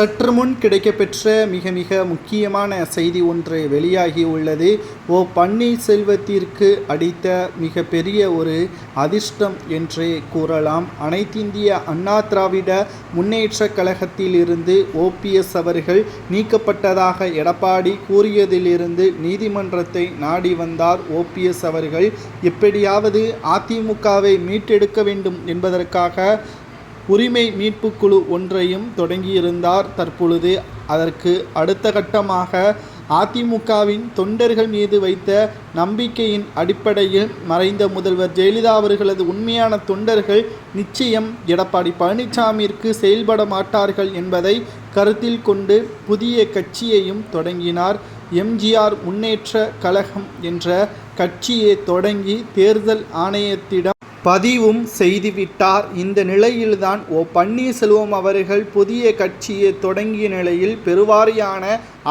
சற்று முன் கிடைக்கப்பெற்ற மிக மிக முக்கியமான செய்தி ஒன்று வெளியாகி உள்ளது. ஓ பன்னீர்செல்வத்திற்கு அடித்த மிக பெரிய ஒரு அதிர்ஷ்டம் என்றே கூறலாம். அனைத்திந்திய அண்ணா திராவிட முன்னேற்றக் கழகத்திலிருந்து ஓபிஎஸ் அவர்கள் நீக்கப்பட்டதாக எடப்பாடி கூறியதிலிருந்து நீதிமன்றத்தை நாடி வந்தார் ஓபிஎஸ் அவர்கள். எப்படியாவது அதிமுகவை மீட்டெடுக்க வேண்டும் என்பதற்காக உரிமை மீட்புக்குழு ஒன்றையும் தொடங்கியிருந்தார் தற்பொழுது. அதற்கு அடுத்த கட்டமாக அதிமுகவின் தொண்டர்கள் மீது வைத்த நம்பிக்கையின் அடிப்படையில் மறைந்த முதல்வர் ஜெயலலிதா அவர்களது உண்மையான தொண்டர்கள் நிச்சயம் எடப்பாடி பழனிசாமிற்கு செயல்பட மாட்டார்கள் என்பதை கருத்தில் கொண்டு புதிய கட்சியையும் தொடங்கினார். எம்ஜிஆர் முன்னேற்ற கழகம் என்ற கட்சியை தொடங்கி தேர்தல் ஆணையத்திடம் பதிவும் செய்துவிட்டார். இந்த நிலையில்தான் ஓ பன்னீர்செல்வம் அவர்கள் புதிய கட்சியை தொடங்கிய நிலையில் பெருவாரியான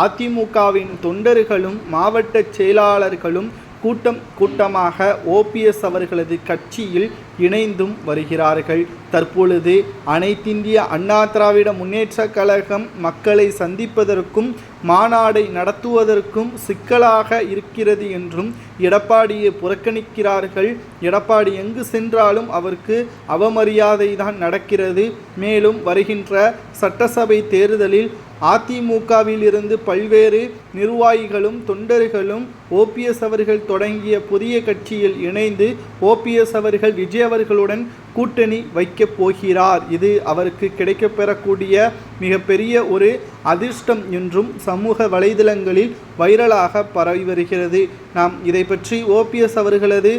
அதிமுகவின் தொண்டர்களும் மாவட்ட செயலாளர்களும் கூட்டம் கூட்டமாக ஓபிஎஸ் அவர்களது கட்சியில் இணைந்தும் வருகிறார்கள். தற்பொழுது அனைத்திந்திய அண்ணா திராவிட முன்னேற்ற கழகம் மக்களை சந்திப்பதற்கும் மாநாடை நடத்துவதற்கும் சிக்கலாக இருக்கிறது என்றும் எடப்பாடியை புறக்கணிக்கிறார்கள். எடப்பாடி எங்கு சென்றாலும் அவருக்கு அவமரியாதை தான் நடக்கிறது. மேலும் வருகின்ற சட்டசபை தேர்தலில் அதிமுகவில் இருந்து பல்வேறு நிர்வாகிகளும் தொண்டர்களும் ஓபிஎஸ் அவர்கள் தொடங்கிய புதிய கட்சியில் இணைந்து ஓபிஎஸ் அவர்கள் விஜய் அவர்களுடன் கூட்டணி வைக்கப் போகிறார். இது அவருக்கு கிடைக்கப்பெறக்கூடிய மிகப்பெரிய ஒரு அதிர்ஷ்டம் என்றும் சமூக வலைதளங்களில் வைரலாக பரவி வருகிறது. நாம் இதை பற்றி ஓபிஎஸ் அவர்களது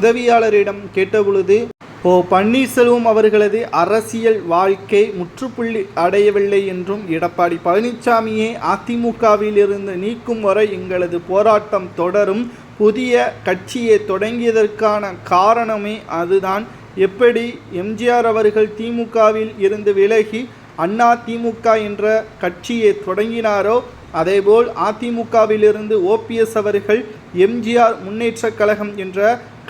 உதவியாளரிடம் கேட்டபொழுது ஓ பன்னீர்செல்வம் அவர்களது அரசியல் வாழ்க்கை முற்றுப்புள்ளி அடையவில்லை என்றும் எடப்பாடி பழனிசாமியை அதிமுகவிலிருந்து நீக்கும் வரை எங்களது போராட்டம் தொடரும் புதிய கட்சியை தொடங்கியதற்கான காரணமே அதுதான் எப்படி எம்ஜிஆர் அவர்கள் திமுகவில் இருந்து விலகி அண்ணா திமுக என்ற கட்சியை தொடங்கினாரோ அதேபோல் அதிமுகவிலிருந்து ஓபிஎஸ் அவர்கள் எம்ஜிஆர் முன்னேற்ற கழகம் என்ற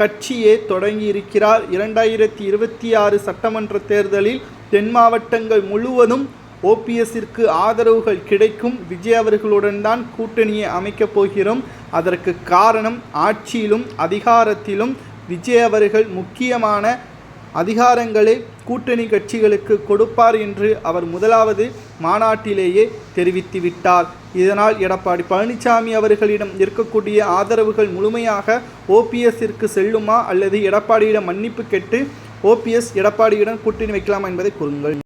கட்சியை தொடங்கியிருக்கிறார். இரண்டாயிரத்தி இருபத்தி ஆறு சட்டமன்ற தேர்தலில் தென் மாவட்டங்கள் முழுவதும் ஓபிஎஸ்ஸிற்கு ஆதரவுகள் கிடைக்கும் விஜய் அவர்களுடன் தான் கூட்டணியை அமைக்கப் போகிறோம். அதற்கு காரணம் ஆட்சியிலும் அதிகாரத்திலும் விஜய் அவர்கள் முக்கியமான அதிகாரங்களை கூட்டணி கட்சிகளுக்கு கொடுப்பார் என்று அவர் முதலாவது மாநாட்டிலேயே தெரிவித்துவிட்டார் இதனால் எடப்பாடி பழனிசாமி அவர்களிடம் இருக்கக்கூடிய ஆதரவுகள் முழுமையாக ஓபிஎஸ்ஸிற்கு செல்லுமா அல்லது எடப்பாடியிடம் மன்னிப்பு கேட்டு ஓபிஎஸ் எடப்பாடியுடன் கூட்டணி வைக்கலாமா என்பதை கூறுங்கள்.